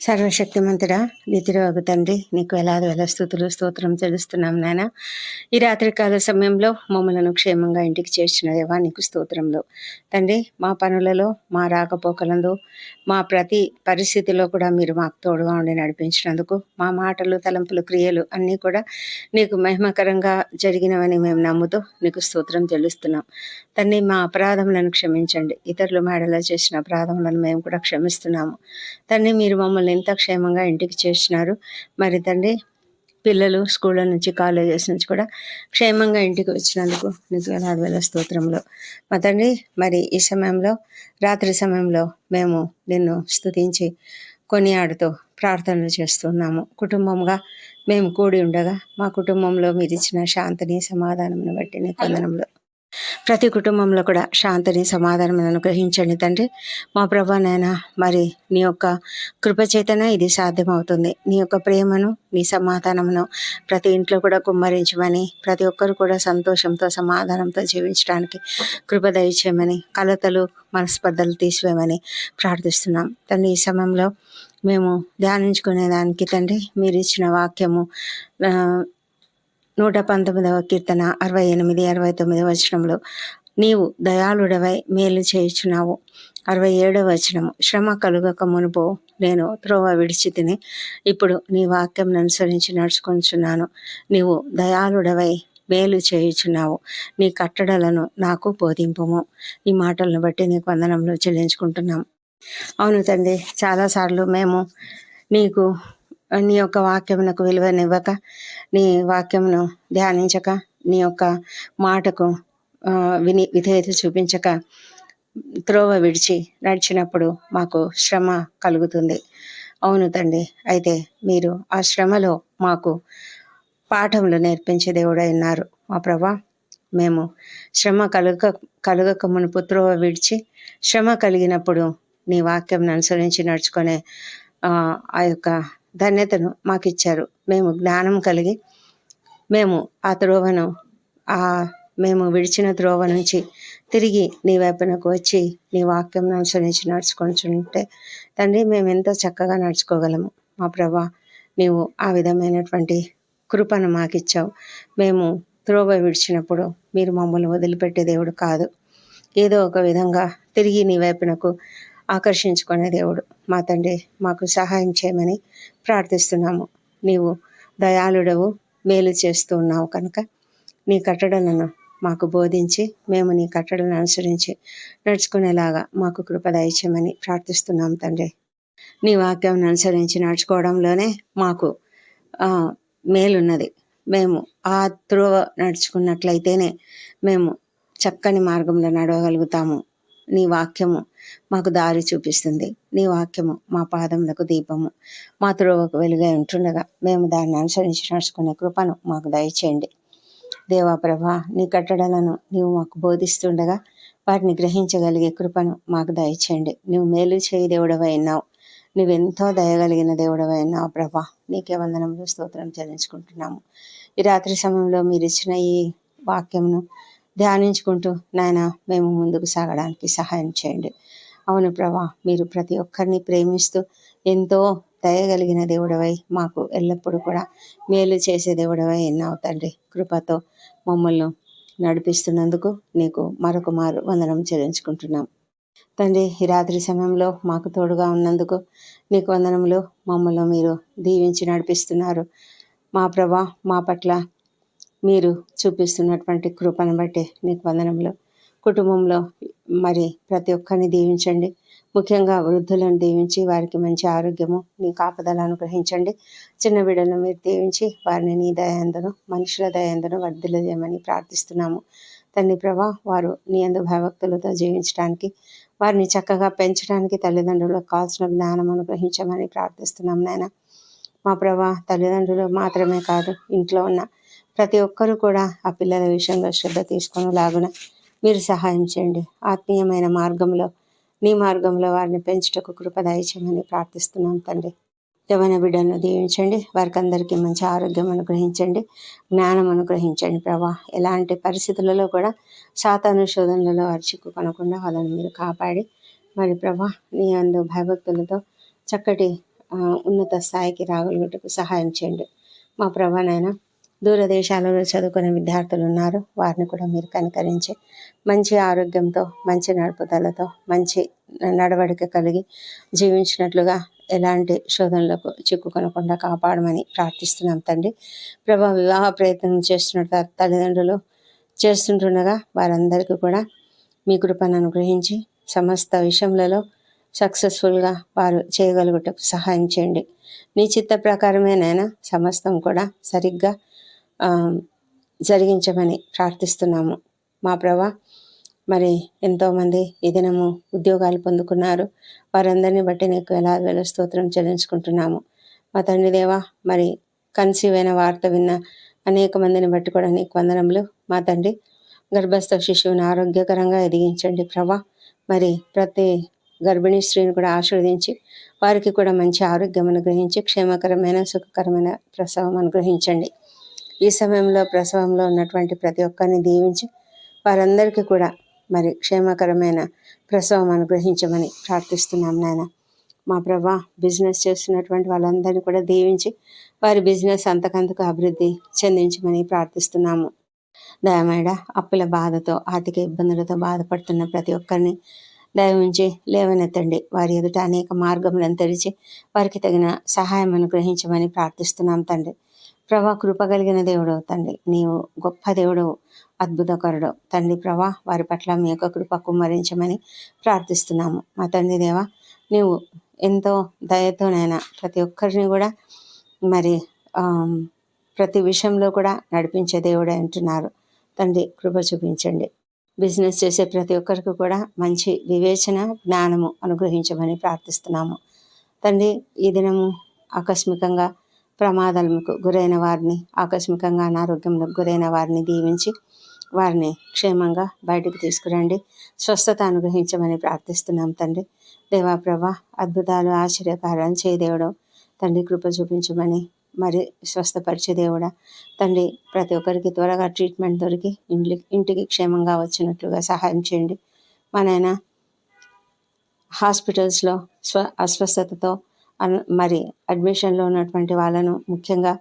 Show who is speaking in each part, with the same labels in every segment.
Speaker 1: సర్వశక్తిమంతుడా నితిరోగు తండ్రి. నీకు ఎలాది వేల స్థుతులు స్తోత్రం తెలుస్తున్నాం నాయన ఈ రాత్రికాల సమయంలో మమ్మలను క్షేమంగా ఇంటికి చేర్చిన దేవా నీకు స్తోత్రంలో. తండ్రి మా పనులలో మా రాకపోకలందు మా ప్రతి పరిస్థితిలో కూడా మీరు మాకు తోడుగా ఉండి నడిపించినందుకు మా మాటలు తలంపులు క్రియలు అన్నీ కూడా నీకు మహిమకరంగా జరిగినవని మేము నమ్ముతూ నీకు స్తోత్రం తెలుస్తున్నాం తండ్రి మా అపరాధములను క్షమించండి. ఇతరులు మేడలో చేసిన అపరాధములను మేము కూడా క్షమిస్తున్నాము. తండ్రి మీరు మమ్మల్ని ఎంత క్షేమంగా ఇంటికి చేసినారు మరి తండ్రి పిల్లలు స్కూళ్ళ నుంచి కాలేజెస్ నుంచి కూడా క్షేమంగా ఇంటికి వచ్చినందుకు నీకు వేలాది వేల స్తోత్రంలో. మా తండ్రి మరి ఈ సమయంలో రాత్రి సమయంలో మేము నిన్ను స్తుతించి కొనియాడుతూ ప్రార్థనలు చేస్తున్నాము. కుటుంబంగా మేము కూడి ఉండగా మా కుటుంబంలో మీరు ఇచ్చిన శాంతిని సమాధానమును బట్టి నీ కొందనంలో ప్రతి కుటుంబంలో కూడా శాంతిని సమాధానం అనుగ్రహించండి తండ్రి. మా ప్రభా నాయన మరి నీ యొక్క కృపచేతన ఇది సాధ్యమవుతుంది. నీ యొక్క ప్రేమను నీ సమాధానమును ప్రతి ఇంట్లో కూడా కుమ్మరించమని ప్రతి ఒక్కరు కూడా సంతోషంతో సమాధానంతో జీవించడానికి కృప దయచేయమని కలతలు మనస్పర్ధలు తీసివేయమని ప్రార్థిస్తున్నాం. తండ్రి ఈ సమయంలో మేము ధ్యానించుకునే దానికి తండ్రి మీరు ఇచ్చిన వాక్యము నూట పంతొమ్మిదవ కీర్తన అరవై ఎనిమిది అరవై తొమ్మిది వచనంలో నీవు దయాళుడవై మేలు చేయుచున్నావు. అరవై ఏడవ వచనము. శ్రమ కలుగక మునుపు నేను త్రోవ విడిచి తిని ఇప్పుడు నీ వాక్యం అనుసరించి నడుచుకుంటున్నాను నీవు దయాళుడవై మేలు చేయుచున్నావు. నీ కట్టడలను నాకు బోధింపుము. ఈ మాటలను బట్టి నీకు వందనంలో చెల్లించుకుంటున్నాం. అవును తండ్రి చాలాసార్లు మేము నీకు నీ యొక్క వాక్యమునకు విలువనివ్వక నీ వాక్యమును ధ్యానించక నీ యొక్క మాటకు విని విధేయత చూపించక త్రోవ విడిచి నడిచినప్పుడు మాకు శ్రమ కలుగుతుంది. అవును తండ్రి అయితే మీరు ఆ శ్రమలో మాకు పాఠములు నేర్పించే దేవుడై ఉన్నారు. మా ప్రభా మేము శ్రమ కలుగ కలుగక మునుపు త్రోవ విడిచి శ్రమ కలిగినప్పుడు నీ వాక్యం అనుసరించి నడుచుకునే ఆ యొక్క ధన్యతను మాకు ఇచ్చారు మేము జ్ఞానం కలిగి మేము ఆ త్రోవను ఆ మేము విడిచిన త్రోవ నుంచి తిరిగి నీ వైపునకు వచ్చి నీ వాక్యం అనుసరించి నడుచుకుంటుంటే తండ్రి మేము ఎంతో చక్కగా నడుచుకోగలము. మా ప్రభా నీవు ఆ విధమైనటువంటి కృపను మాకు ఇచ్చావు మేము త్రోవ విడిచినప్పుడు మీరు మమ్మల్ని వదిలిపెట్టే దేవుడు కాదు. ఏదో ఒక విధంగా తిరిగి నీ వైపునకు ఆకర్షించుకునే దేవుడు. మా తండ్రి మాకు సహాయం చేయమని ప్రార్థిస్తున్నాము. నీవు దయాళుడవు మేలు చేస్తూ ఉన్నావు కనుక. నీ కట్టడలను మాకు బోధించి మేము నీ కట్టడలను అనుసరించి నడుచుకునేలాగా మాకు కృప దయచేయమని ప్రార్థిస్తున్నాం తండ్రి. నీ వాక్యం అనుసరించి నడుచుకోవడంలోనే మాకు మేలున్నది. మేము ఆ త్రోవ నడుచుకున్నట్లయితేనే మేము చక్కని మార్గంలో నడవగలుగుతాము. నీ వాక్యము మాకు దారి చూపిస్తుంది. నీ వాక్యము మా పాదములకు దీపము. మా త్రోవకు వెలుగై ఉంటుండగా మేము దాన్ని అనుసరించి నడుచుకునే కృపను మాకు దయచేయండి. దేవా ప్రభా నీ కట్టడలను నీవు మాకు బోధిస్తుండగా వాటిని గ్రహించగలిగే కృపను మాకు దయచేయండి. నువ్వు మేలు చేయి దేవుడవై ఉన్నావు. నువ్వెంతో దయగలిగిన దేవుడవై ఉన్నావు ప్రభా. నీకే వందనములు స్తోత్రం చెల్లించుకుంటున్నాము. ఈ రాత్రి సమయంలో మీరు ఇచ్చిన ఈ వాక్యంను ధ్యానించుకుంటూ నాయన మేము ముందుకు సాగడానికి సహాయం చేయండి. అవును ప్రభా మీరు ప్రతి ఒక్కరిని ప్రేమిస్తూ ఎంతో దయగలిగిన దేవుడవై మాకు ఎల్లప్పుడూ కూడా మేలు చేసే దేవుడవై ఎన్నావు తండ్రి. కృపతో మమ్మల్ని నడిపిస్తున్నందుకు నీకు మరొక మారు వందనం చెల్లించుకుంటున్నాం. తండ్రి ఈ రాత్రి సమయంలో మాకు తోడుగా ఉన్నందుకు నీకు వందనములు. మమ్మల్ని మీరు దీవించి నడిపిస్తున్నారు. మా ప్రభా మా పట్ల మీరు చూపిస్తున్నటువంటి కృపను బట్టి నీకు వందనములు కుటుంబంలో మరి ప్రతి ఒక్కరిని దీవించండి. ముఖ్యంగా వృద్ధులను దీవించి వారికి మంచి ఆరోగ్యము నీ కాపుదల అనుగ్రహించండి. చిన్న బిడ్డలను మీరు దీవించి వారిని నీ దయాందను మనుషుల దయాందను చేయమని ప్రార్థిస్తున్నాము. తండ్రి ప్రభా వారు నీ అందు భయభక్తులతో జీవించడానికి వారిని చక్కగా పెంచడానికి తల్లిదండ్రులకు కావాల్సిన జ్ఞానం అనుగ్రహించమని ప్రార్థిస్తున్నాం నాయన. మా ప్రభా తల్లిదండ్రులు మాత్రమే కాదు ఇంట్లో ఉన్న ప్రతి ఒక్కరూ కూడా ఆ పిల్లల విషయంలో శ్రద్ధ తీసుకొని లాగున మీరు సహాయం చేయండి. ఆత్మీయమైన మార్గంలో నీ మార్గంలో వారిని పెంచుటకు కృప దయచేయమని ప్రార్థిస్తున్నాం తండ్రి. యవన బిడ్డలను దీవించండి. వారికి అందరికీ మంచి ఆరోగ్యం అనుగ్రహించండి. జ్ఞానం అనుగ్రహించండి ప్రభా. ఎలాంటి పరిస్థితులలో కూడా శాతానుశోధనలలో వారు చిక్కుకొనకుండా వాళ్ళని మీరు కాపాడి మరి ప్రభా నీ అందు భయభక్తులతో చక్కటి ఉన్నత స్థాయికి రాగలుగుటకు సహాయం చేయండి. మా ప్రభా నాయన దూరదేశాలలో చదువుకునే విద్యార్థులు ఉన్నారు. వారిని కూడా మీరు కనికరించి మంచి ఆరోగ్యంతో మంచి నడుపుదలతో మంచి నడవడిక కలిగి జీవించినట్లుగా ఎలాంటి శోధనలకు చిక్కుకొనకుండా కాపాడమని ప్రార్థిస్తున్నాం తండ్రి. ప్రభా వివాహ ప్రయత్నం చేస్తున్న త- తల్లిదండ్రులు చేస్తుంటుండగా వారందరికీ కూడా మీ కృపను అనుగ్రహించి సమస్త విషయంలో సక్సెస్ఫుల్గా వారు చేయగలుగుటకు సహాయం చేయండి. నీ చిత్త ప్రకారమేనైనా సమస్తం కూడా సరిగ్గా జరిగించమని ప్రార్థిస్తున్నాము. మా ప్రభా మరి ఎంతోమంది ఈ దినము ఉద్యోగాలు పొందుకున్నారు. వారందరిని బట్టి నీకు ఎలా వేల స్తోత్రం చెల్లించుకుంటున్నాము. మా తండ్రి దేవా మరి కన్సీవ్ అయిన వార్త విన్న అనేక మందిని బట్టి కూడా నీకు వందనములు. మా తండ్రి గర్భస్థ శిశువుని ఆరోగ్యకరంగా ఎదిగించండి ప్రభా. మరి ప్రతి గర్భిణీ స్త్రీని కూడా ఆశీర్వదించి వారికి కూడా మంచి ఆరోగ్యం అనుగ్రహించి క్షేమకరమైన సుఖకరమైన ప్రసవం అనుగ్రహించండి. ఈ సమయంలో ప్రసవంలో ఉన్నటువంటి ప్రతి ఒక్కరిని దీవించి వారందరికీ కూడా మరి క్షేమకరమైన ప్రసవం అనుగ్రహించమని ప్రార్థిస్తున్నాం నాయన. మా ప్రభా బిజినెస్ చేస్తున్నటువంటి వాళ్ళందరినీ కూడా దీవించి వారి బిజినెస్ అంతకంతకు అభివృద్ధి చెందించమని ప్రార్థిస్తున్నాము. దయమేడ అప్పుల బాధతో ఆర్థిక ఇబ్బందులతో బాధపడుతున్న ప్రతి ఒక్కరిని దయ ఉంచి లేవనెత్తండి. వారి ఎదుట అనేక మార్గములను తెరిచి వారికి తగిన సహాయం అనుగ్రహించమని ప్రార్థిస్తున్నాం తండ్రి. ప్రభా కృప కలిగిన దేవుడు తండ్రి. నీవు గొప్ప దేవుడు అద్భుతకరుడు తండ్రి ప్రభా వారి పట్ల మీ యొక్క కృప కుమ్మరించమని ప్రార్థిస్తున్నాము. మా తండ్రి దేవా నీవు ఎంతో దయతోనైనా ప్రతి ఒక్కరిని కూడా మరి ప్రతి విషయంలో కూడా నడిపించే దేవుడే అంటున్నారు తండ్రి కృప చూపించండి. బిజినెస్ చేసే ప్రతి ఒక్కరికి కూడా మంచి వివేచన జ్ఞానము అనుగ్రహించమని ప్రార్థిస్తున్నాము. తండ్రి ఈ దినము ఆకస్మికంగా ప్రమాదాలకు గురైన వారిని ఆకస్మికంగా అనారోగ్యంలో గురైన వారిని దీవించి వారిని క్షేమంగా బయటకు తీసుకురండి. స్వస్థత అనుగ్రహించమని ప్రార్థిస్తున్నాం తండ్రి. దేవాప్రభ అద్భుతాలు ఆశ్చర్యకారాలు చేయదేవుడు తండ్రి కృప చూపించమని మరి స్వస్థపరిచే దేవుడా. తండ్రి ప్రతి ఒక్కరికి త్వరగా ట్రీట్మెంట్ దొరికి ఇంటి ఇంటికి క్షేమంగా వచ్చినట్లుగా సహాయం చేయండి. మనైనా హాస్పిటల్స్లో స్వ అస్వస్థతతో మరి అడ్మిషన్లో ఉన్నటువంటి వాళ్ళను ముఖ్యంగా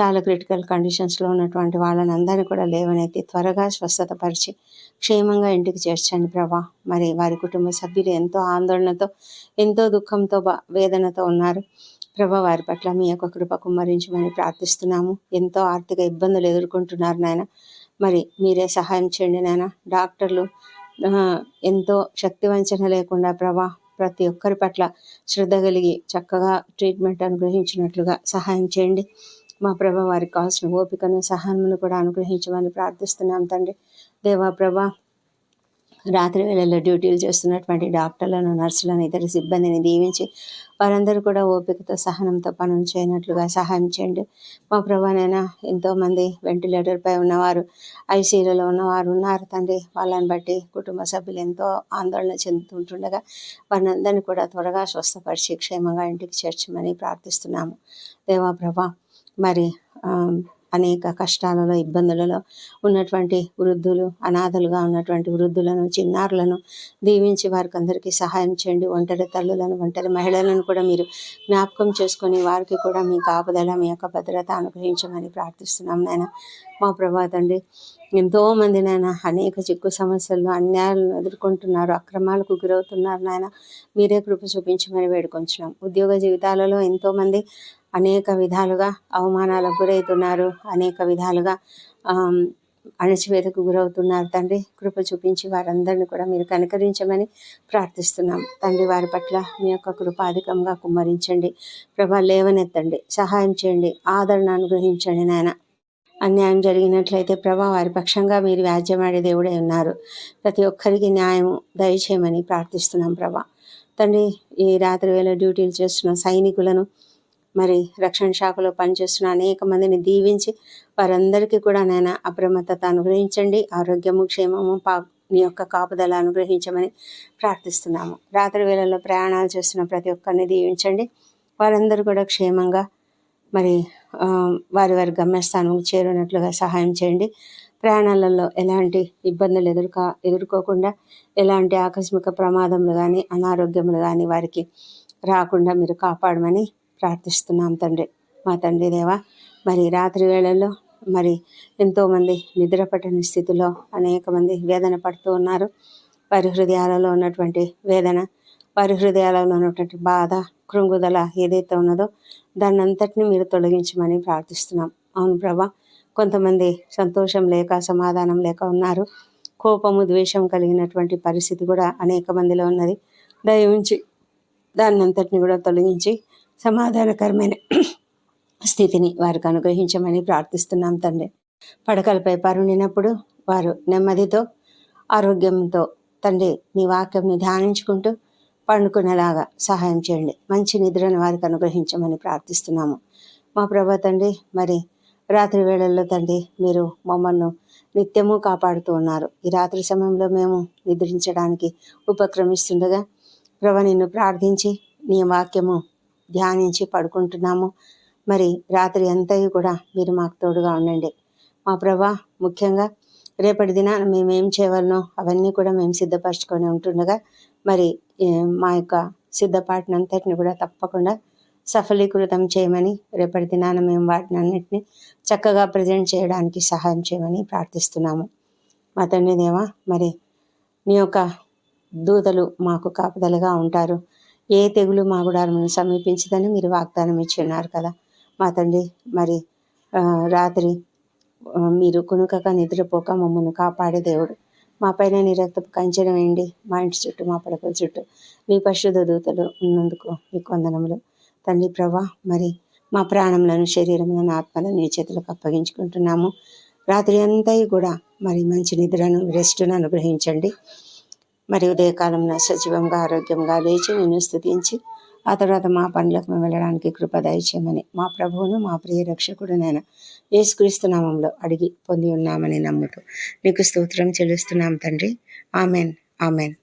Speaker 1: చాలా క్రిటికల్ కండిషన్స్లో ఉన్నటువంటి వాళ్ళని అందరినీ కూడా లేవనైతే త్వరగా స్వస్థత పరిచి క్షేమంగా ఇంటికి చేర్చండి ప్రభా. మరి వారి కుటుంబ సభ్యులు ఎంతో ఆందోళనతో ఎంతో దుఃఖంతో బా- వేదనతో ఉన్నారు. ప్రభా వారి పట్ల మీ యొక్క కృప కుమ్మరించమని ప్రార్థిస్తున్నాము. ఎంతో ఆర్థిక ఇబ్బందులు ఎదుర్కొంటున్నారు నాయన. మరి మీరే సహాయం చేయండి నాయన. డాక్టర్లు ఎంతో శక్తి వంచన లేకుండా ప్రభా ప్రతి ఒక్కరి పట్ల శ్రద్ధ కలిగి చక్కగా ట్రీట్మెంట్ అనుగ్రహించినట్లుగా సహాయం చేయండి. మా ప్రభా వారికి కావాల్సిన ఓపికను సహాయమును కూడా అనుగ్రహించమని ప్రార్థిస్తున్నాం తండ్రి. దేవా ప్రభా రాత్రి వేళల్లో డ్యూటీలు చేస్తున్నటువంటి డాక్టర్లను నర్సులను ఇతర సిబ్బందిని దీవించి వారందరూ కూడా ఓపికతో సహనంతో పనులు చేయనట్లుగా సహాయం చేయండి. మా ప్రభానైనా ఎంతోమంది వెంటిలేటర్పై ఉన్నవారు ఐసీయూలో ఉన్నవారు ఉన్నారు తండ్రి. వాళ్ళని బట్టి కుటుంబ సభ్యులు ఎంతో ఆందోళన చెందుతుంటుండగా వారిని అందరినీ కూడా త్వరగా స్వస్థపరిచి క్షేమంగా ఇంటికి చేర్చమని ప్రార్థిస్తున్నాము. దేవా ప్రభా మరి అనేక కష్టాలలో ఇబ్బందులలో ఉన్నటువంటి వృద్ధులు అనాథలుగా ఉన్నటువంటి వృద్ధులను చిన్నారులను దీవించి వారికి అందరికీ సహాయం చేయండి. ఒంటరి తల్లులను ఒంటరి మహిళలను కూడా మీరు జ్ఞాపకం చేసుకొని వారికి కూడా మీ కాపుదల మీ యొక్క భద్రత అనుగ్రహించమని ప్రార్థిస్తున్నాం నాయన. మా ప్రభా తండ్రి ఎంతో మంది నాయన అనేక చిక్కు సమస్యలు అన్యాయాలను ఎదుర్కొంటున్నారు అక్రమాలకు గురవుతున్నారు నాయన. మీరే కృప చూపించమని వేడుకొంచున్నాం. ఉద్యోగ జీవితాలలో ఎంతోమంది అనేక విధాలుగా అవమానాలకు గురవుతున్నారు. అనేక విధాలుగా అణచివేతకు గురవుతున్నారు. తండ్రి కృప చూపించి వారందరిని కూడా మీరు కనికరించమని ప్రార్థిస్తున్నాం. తండ్రి వారి పట్ల మీ యొక్క కృప అధికంగా కుమ్మరించండి. ప్రభా లేవనెత్తండి. సహాయం చేయండి. ఆదరణ అనుగ్రహించండి నాయన. అన్యాయం జరిగినట్లయితే ప్రభా వారి పక్షంగా మీరు వ్యాజ్యమాడే దేవుడే ఉన్నారు. ప్రతి ఒక్కరికి న్యాయం దయచేయమని ప్రార్థిస్తున్నాం ప్రభా. తండ్రి ఈ రాత్రి వేళ డ్యూటీలు చేస్తున్న సైనికులను మరి రక్షణ శాఖలో పనిచేస్తున్న అనేక మందిని దీవించి వారందరికీ కూడా నాయన అప్రమత్తత అనుగ్రహించండి. ఆరోగ్యము క్షేమము పా నీ యొక్క కాపుదల అనుగ్రహించమని ప్రార్థిస్తున్నాము. రాత్రి వేళల్లో ప్రయాణాలు చేస్తున్న ప్రతి ఒక్కరిని దీవించండి. వారందరూ కూడా క్షేమంగా మరి వారి వారి గమ్యస్థానం చేరునట్లుగా సహాయం చేయండి. ప్రయాణాలలో ఎలాంటి ఇబ్బందులు ఎదుర్క ఎదుర్కోకుండా ఎలాంటి ఆకస్మిక ప్రమాదములు కానీ అనారోగ్యములు కానీ వారికి రాకుండా మీరు కాపాడమని ప్రార్థిస్తున్నాం తండ్రి. మా తండ్రి దేవా మరి రాత్రి వేళల్లో మరి ఎంతోమంది నిద్ర పట్టని స్థితిలో అనేక మంది వేదన పడుతూ ఉన్నారు. వారి హృదయాలలో ఉన్నటువంటి వేదన వారి హృదయాలలో ఉన్నటువంటి బాధ కృంగుదల ఏదైతే ఉన్నదో దాన్ని అంతటిని మీరు తొలగించమని ప్రార్థిస్తున్నాం. అవును ప్రభా కొంతమంది సంతోషం లేక సమాధానం లేక ఉన్నారు. కోపము ద్వేషం కలిగినటువంటి పరిస్థితి కూడా అనేక మందిలో ఉన్నది. దయవుంచి దాన్ని అంతటిని కూడా తొలగించి సమాధానకరమైన స్థితిని వారికి అనుగ్రహించమని ప్రార్థిస్తున్నాం తండ్రి. పడకలపై పరుండినప్పుడు వారు నెమ్మదితో ఆరోగ్యంతో తండ్రి నీ వాక్యంని ధ్యానించుకుంటూ పండుకునేలాగా సహాయం చేయండి. మంచి నిద్రను వారికి అనుగ్రహించమని ప్రార్థిస్తున్నాము. మా ప్రభా తండ్రి మరి రాత్రి వేళల్లో తండ్రి మీరు మమ్మల్ని నిత్యము కాపాడుతూ ఉన్నారు. ఈ రాత్రి సమయంలో మేము నిద్రించడానికి ఉపక్రమిస్తుండగా ప్రభా నిన్ను ప్రార్థించి నీ వాక్యము ధ్యానించి పడుకుంటున్నాము. మరి రాత్రి అంతయు కూడా మీరు మాకు తోడుగా ఉండండి. మా ప్రభా ముఖ్యంగా రేపటి దినాన మేము ఏం చేయవలనో అవన్నీ కూడా మేము సిద్ధపరచుకొని ఉంటుండగా మరి మా యొక్క సిద్ధపాటును అంతటిని కూడా తప్పకుండా సఫలీకృతం చేయమని రేపటి దినాన మేము వాటిని అన్నిటిని చక్కగా ప్రజెంట్ చేయడానికి సహాయం చేయమని ప్రార్థిస్తున్నాము. మా తండ్రి దేవా మరి నీ యొక్క దూతలు మాకు కాపుదలుగా ఉంటారు. ఏ తెగులు మా గుడారమును సమీపించదని మీరు వాగ్దానం ఇచ్చి ఉన్నారు కదా. మా తండ్రి మరి రాత్రి మీరు కునుకక నిద్రపోక మమ్మల్ని కాపాడే దేవుడు. మా పైన నీ రక్తపు కంచెను వేయండి. మా ఇంటి చుట్టూ మా పడకల చుట్టూ మీ పరిశుద్ధ దూతలు ఉన్నందుకు మీకు వందనములు. తండ్రి ప్రభా మరి మా ప్రాణములను శరీరములను ఆత్మలను నీ చేతులకు అప్పగించుకుంటున్నాము. రాత్రి అంతా కూడా మరి మంచి నిద్రను రెస్ట్ను అనుగ్రహించండి. మరి ఉదయకాలంలో సజీవంగా ఆరోగ్యంగా లేచి నిన్ను స్థుతించి ఆ తర్వాత మా పనులకు మేము వెళ్ళడానికి కృప దయచేయమని మా ప్రభువును మా ప్రియ రక్షకుడు నేను యేసుక్రీస్తు నామంలో అడిగి పొంది ఉన్నామని నమ్ముతూ నీకు స్తోత్రం చెల్లిస్తున్నాం తండ్రి. ఆమెన్. ఆమెన్.